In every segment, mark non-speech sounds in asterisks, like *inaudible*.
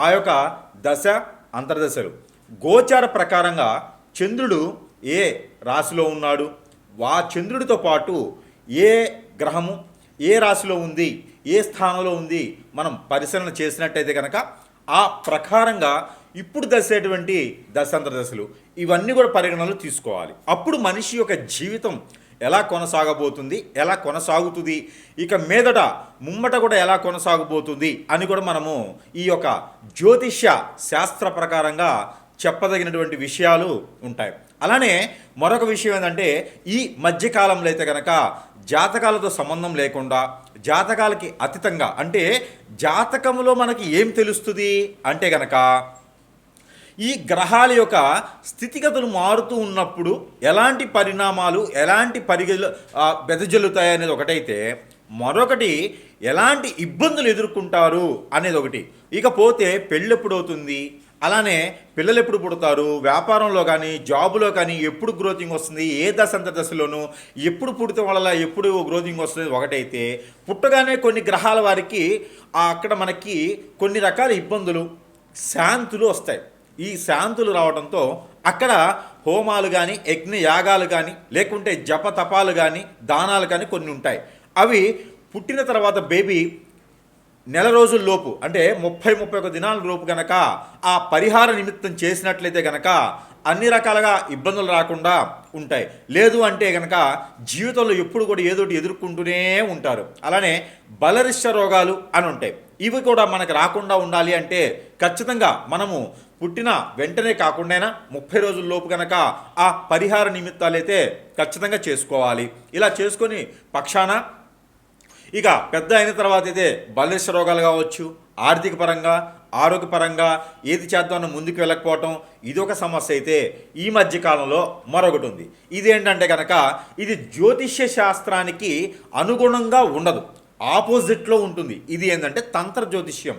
ఆ యొక్క దశ అంతర్దశలు. గోచార ప్రకారంగా చంద్రుడు ఏ రాశిలో ఉన్నాడు? వా చంద్రుడితో పాటు ఏ గ్రహము ఏ రాశిలో ఉంది ఏ స్థానంలో ఉంది మనం పరిశీలన చేసినట్టయితే కనుక ఆ ప్రకారంగా ఇప్పుడు దశేటువంటి దశాంతర దశలు ఇవన్నీ కూడా పరిగణనలు తీసుకోవాలి. అప్పుడు మనిషి యొక్క జీవితం ఎలా కొనసాగబోతుంది ఎలా కొనసాగుతుంది ఇక మీదట ముమ్మట కూడా ఎలా కొనసాగబోతుంది అని కూడా మనము ఈ యొక్క జ్యోతిష్య శాస్త్ర ప్రకారంగా చెప్పదగినటువంటి విషయాలు ఉంటాయి. అలానే మరొక విషయం ఏంటంటే ఈ మధ్యకాలంలో అయితే కనుక జాతకాలతో సంబంధం లేకుండా జాతకాలకి అతీతంగా అంటే జాతకంలో మనకి ఏం తెలుస్తుంది అంటే కనుక ఈ గ్రహాల యొక్క స్థితిగతులు మారుతూ ఉన్నప్పుడు ఎలాంటి పరిణామాలు ఎలాంటి పరిగెలు బెదజల్లుతాయి అనేది ఒకటైతే మరొకటి ఎలాంటి ఇబ్బందులు ఎదుర్కొంటారు అనేది ఒకటి. ఇకపోతే పెళ్ళి ఎప్పుడు అవుతుంది? అలానే పిల్లలు ఎప్పుడు పుడతారు? వ్యాపారంలో కానీ జాబులో కానీ ఎప్పుడు గ్రోతింగ్ వస్తుంది? ఏ దశంత దశలోనూ ఎప్పుడు పుడితే వల్ల ఎప్పుడు గ్రోతింగ్ వస్తుంది ఒకటైతే పుట్టగానే కొన్ని గ్రహాల వారికి అక్కడ మనకి కొన్ని రకాల ఇబ్బందులు శాంతులు వస్తాయి. ఈ శాంతులు రావడంతో అక్కడ హోమాలు కానీ యజ్ఞ యాగాలు కానీ లేకుంటే జపతపాలు కానీ దానాలు కానీ కొన్ని ఉంటాయి. అవి పుట్టిన తర్వాత బేబీ నెల రోజుల్లోపు అంటే ముప్పై ముప్పై ఒక దినాల లోపు గనక ఆ పరిహార నిమిత్తం చేసినట్లయితే గనక అన్ని రకాలుగా ఇబ్బందులు రాకుండా ఉంటాయి. లేదు అంటే గనక జీవితంలో ఎప్పుడు కూడా ఏదోటి ఎదుర్కొంటూనే ఉంటారు. అలానే బలరిష్ట రోగాలు అని ఉంటాయి. ఇవి కూడా మనకు రాకుండా ఉండాలి అంటే ఖచ్చితంగా మనము పుట్టిన వెంటనే కాకుండా ముప్పై రోజుల లోపు గనక ఆ పరిహార నిమిత్తాలైతే ఖచ్చితంగా చేసుకోవాలి. ఇలా చేసుకొని పక్షాన ఇక పెద్ద అయిన తర్వాత అయితే బలిష్ట రోగాలు కావచ్చు ఆర్థిక పరంగా ఆరోగ్యపరంగా ఏది చేద్దామని ముందుకు వెళ్ళకపోవటం ఇది ఒక సమస్య అయితే ఈ మధ్య కాలంలో మరొకటి ఉంది. ఇదేంటంటే కనుక ఇది జ్యోతిష్య శాస్త్రానికి అనుగుణంగా ఉండదు. ఆపోజిట్లో ఉంటుంది. ఇది ఏంటంటే తంత్ర జ్యోతిష్యం.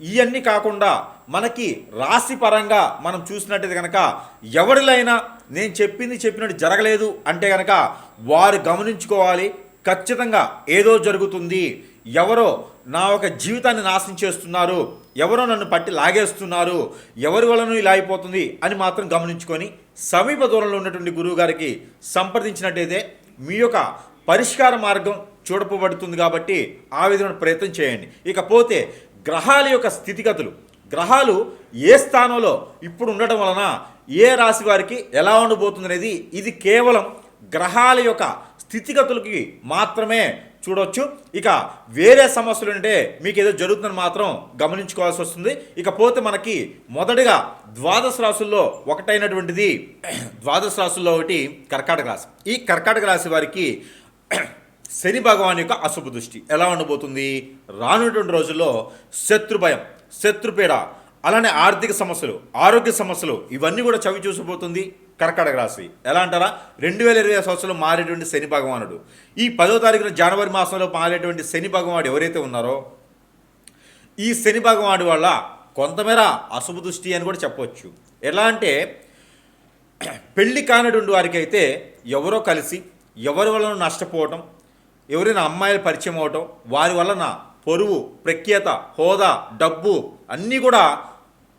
ఇవన్నీ కాకుండా మనకి రాశి పరంగా మనం చూసినట్టయితే కనుక ఎవరిలైనా నేను చెప్పింది చెప్పినట్టు జరగలేదు అంటే కనుక వారు గమనించుకోవాలి. ఖచ్చితంగా ఏదో జరుగుతుంది. ఎవరో నా ఒక జీవితాన్ని నాశనం చేస్తున్నారు. ఎవరో నన్ను పట్టి లాగేస్తున్నారు. ఎవరి వలన ఇలా అయిపోతుంది అని మాత్రం గమనించుకొని సమీప దూరంలో ఉన్నటువంటి గురువు గారికి సంప్రదించినట్టయితే మీ యొక్క పరిష్కార మార్గం చూడపబడుతుంది కాబట్టి ఆ విధమైన ప్రయత్నం చేయండి. ఇకపోతే గ్రహాల యొక్క స్థితిగతులు. గ్రహాలు ఏ స్థానంలో ఇప్పుడు ఉండటం వలన ఏ రాశి వారికి ఎలా ఉండబోతుంది అనేది ఇది కేవలం గ్రహాల యొక్క స్థితిగతులకి మాత్రమే చూడొచ్చు. ఇక వేరే సమస్యలు ఉంటే మీకు ఏదో జరుగుతుందని మాత్రం గమనించుకోవాల్సి వస్తుంది. ఇకపోతే మనకి మొదటిగా ద్వాదశ రాశుల్లో ఒకటైనటువంటిది *clears throat* ద్వాదశ రాశుల్లో ఒకటి కర్కాటక రాశి. ఈ కర్కాటక రాశి వారికి శని భగవాన్ యొక్క అశుభ దృష్టి ఎలా ఉండబోతుంది? రానుటువంటి రోజుల్లో శత్రు భయం శత్రుపీడ అలానే ఆర్థిక సమస్యలు ఆరోగ్య సమస్యలు ఇవన్నీ కూడా చవి చూసిపోతుంది కర్కాటక రాశి. ఎలా అంటారా? రెండు వేల ఇరవై సంవత్సరంలో మారేటువంటి శని భగవానుడు. ఈ పదో తారీఖున జనవరి మాసంలో మారేటువంటి శని భగవానుడు ఎవరైతే ఉన్నారో ఈ శని భగవానుడు వల్ల కొంతమేర అశుభ దృష్టి అని కూడా చెప్పవచ్చు. ఎలా అంటే పెళ్ళి కానటువంటి వారికైతే ఎవరో కలిసి ఎవరి వలన నష్టపోవటం ఎవరైనా అమ్మాయిలు పరిచయం అవటం వారి వలన పొరువు ప్రఖ్యాత హోదా డబ్బు అన్నీ కూడా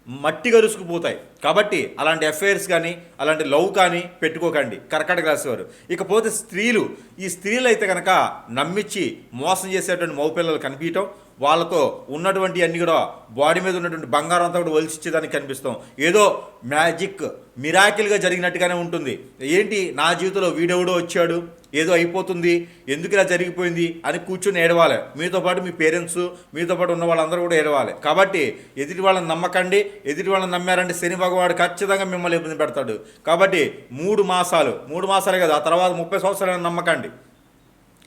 మట్టి గరుసుకుపోతాయి. కాబట్టి అలాంటి అఫైర్స్ కానీ అలాంటి లవ్ కానీ పెట్టుకోకండి. కర్కాటక రాశి వారు. ఇకపోతే స్త్రీలు ఈ స్త్రీలు అయితే కనుక నమ్మించి మోసం చేసేటువంటి మగపిల్లలు కనిపించటం వాళ్ళతో ఉన్నటువంటి అన్ని కూడా బాడీ మీద ఉన్నటువంటి బంగారం అంతా కూడా ఒలిచిచ్చేదానికి కనిపిస్తాం. ఏదో మ్యాజిక్ మిరాకిల్గా జరిగినట్టుగానే ఉంటుంది. ఏంటి? నా జీవితంలో వీడెవడో వచ్చాడు ఏదో అయిపోతుంది ఎందుకు ఇలా జరిగిపోయింది అని కూర్చొని ఏడవాలి. మీతో పాటు మీ పేరెంట్స్ మీతో పాటు ఉన్న వాళ్ళందరూ కూడా ఏడవాలి. కాబట్టి ఎదుటి వాళ్ళని నమ్మకండి ఎదుటి వాళ్ళని నమ్మారంటే శని వాడు ఖచ్చితంగా మిమ్మల్ని ఇబ్బంది పెడతాడు. కాబట్టి మూడు మాసాలు మూడు మాసాలే కదా ఆ తర్వాత ముప్పై సంవత్సరాలు నమ్మకండి.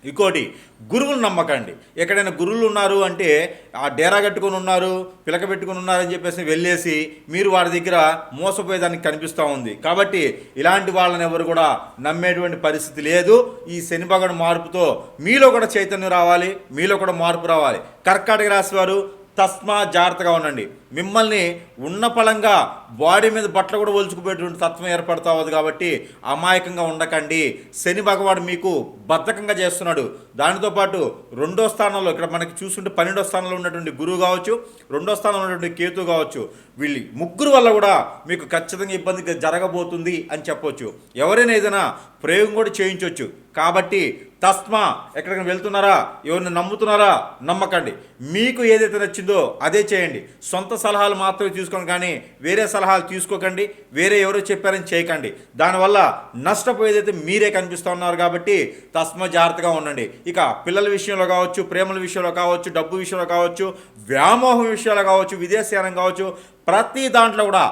ఇంకోటి గురువులు నమ్మకండి. ఎక్కడైనా గురువులు ఉన్నారు అంటే ఆ డేరా కట్టుకొని ఉన్నారు పిలక పెట్టుకొని ఉన్నారని చెప్పేసి వెళ్ళేసి మీరు వారి దగ్గర మోసపోయేదానికి కనిపిస్తూ ఉంది. కాబట్టి ఇలాంటి వాళ్ళని ఎవరు కూడా నమ్మేటువంటి పరిస్థితి లేదు. ఈ శని మార్పుతో మీలో కూడా చైతన్యం రావాలి మీలో కూడా మార్పు రావాలి. కర్కాటక రాశి వారు తస్మా జాగ్రత్తగా ఉండండి. మిమ్మల్ని ఉన్న పలంగా బాడీ మీద బట్టలు కూడా ఒలుచుకుపోయేటువంటి తత్వం ఏర్పడతా ఉంది కాబట్టి అమాయకంగా ఉండకండి. శని భగవాడు మీకు బద్ధకంగా చేస్తున్నాడు. దానితో పాటు రెండో స్థానంలో ఇక్కడ మనకి చూస్తుంటే పన్నెండో స్థానంలో ఉన్నటువంటి గురువు కావచ్చు రెండో స్థానంలో ఉన్నటువంటి కేతు కావచ్చు వీళ్ళు ముగ్గురు వల్ల కూడా మీకు ఖచ్చితంగా ఇబ్బంది జరగబోతుంది అని చెప్పొచ్చు. ఎవరైనా ఏదైనా ప్రయోగం కూడా చేయించవచ్చు కాబట్టి తస్మా ఎక్కడికైనా వెళ్తున్నారా? ఎవరిని నమ్ముతున్నారా? నమ్మకండి. మీకు ఏదైతే నచ్చిందో అదే చేయండి. సొంత సలహాలు మాత్రమే తీసుకోండి కానీ వేరే సలహాలు తీసుకోకండి వేరే ఎవరో చెప్పారని చేయకండి. దానివల్ల నష్టపోయేదైతే మీరే కనిపిస్తూ ఉన్నారు కాబట్టి తస్మ జాగ్రత్తగా ఉండండి. ఇక పిల్లల విషయంలో కావచ్చు ప్రేమల విషయంలో కావచ్చు డబ్బు విషయంలో కావచ్చు వ్యామోహం విషయాలు కావచ్చు విదేశీయానం కావచ్చు ప్రతి దాంట్లో కూడా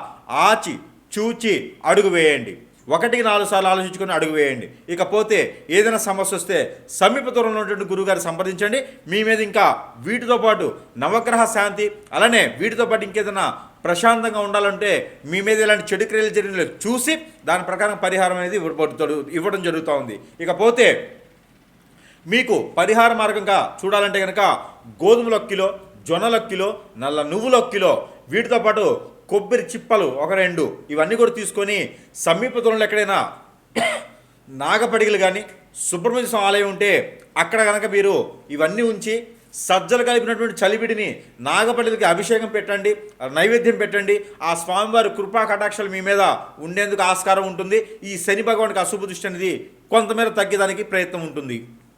ఆచి చూచి అడుగు వేయండి. ఒకటికి నాలుగు సార్లు ఆలోచించుకొని అడుగు వేయండి. ఇకపోతే ఏదైనా సమస్య వస్తే సమీప దూరంలో ఉన్నటువంటి గురువుగారు సంప్రదించండి. మీ మీద ఇంకా వీటితో పాటు నవగ్రహ శాంతి అలానే వీటితో పాటు ఇంకేదైనా ప్రశాంతంగా ఉండాలంటే మీ మీద ఇలాంటి చెడు క్రియలు జరిగిన చూసి దాని ప్రకారం పరిహారం అనేది ఇవ్వడం జరుగుతూ ఉంది. ఇకపోతే మీకు పరిహార మార్గంగా చూడాలంటే కనుక గోధుమల కిలో జొన్నల కిలో నల్ల నువ్వుల కిలో వీటితో పాటు కొబ్బరి చిప్పలు ఒక రెండు. ఇవన్నీ కూడా తీసుకొని సమీప దూరంలో ఎక్కడైనా నాగపడిగలు కానీ సుబ్రహ్మణ్య స్వామి ఆలయం ఉంటే అక్కడ కనుక మీరు ఇవన్నీ ఉంచి సజ్జలు కలిపినటువంటి చలిబిడిని నాగపల్లికి అభిషేకం పెట్టండి నైవేద్యం పెట్టండి. ఆ స్వామివారి కృపా కటాక్షలు మీ మీద ఉండేందుకు ఆస్కారం ఉంటుంది. ఈ శని భగవానికి అశుభ దృష్టి అనేది కొంతమేర తగ్గేదానికి ప్రయత్నం ఉంటుంది.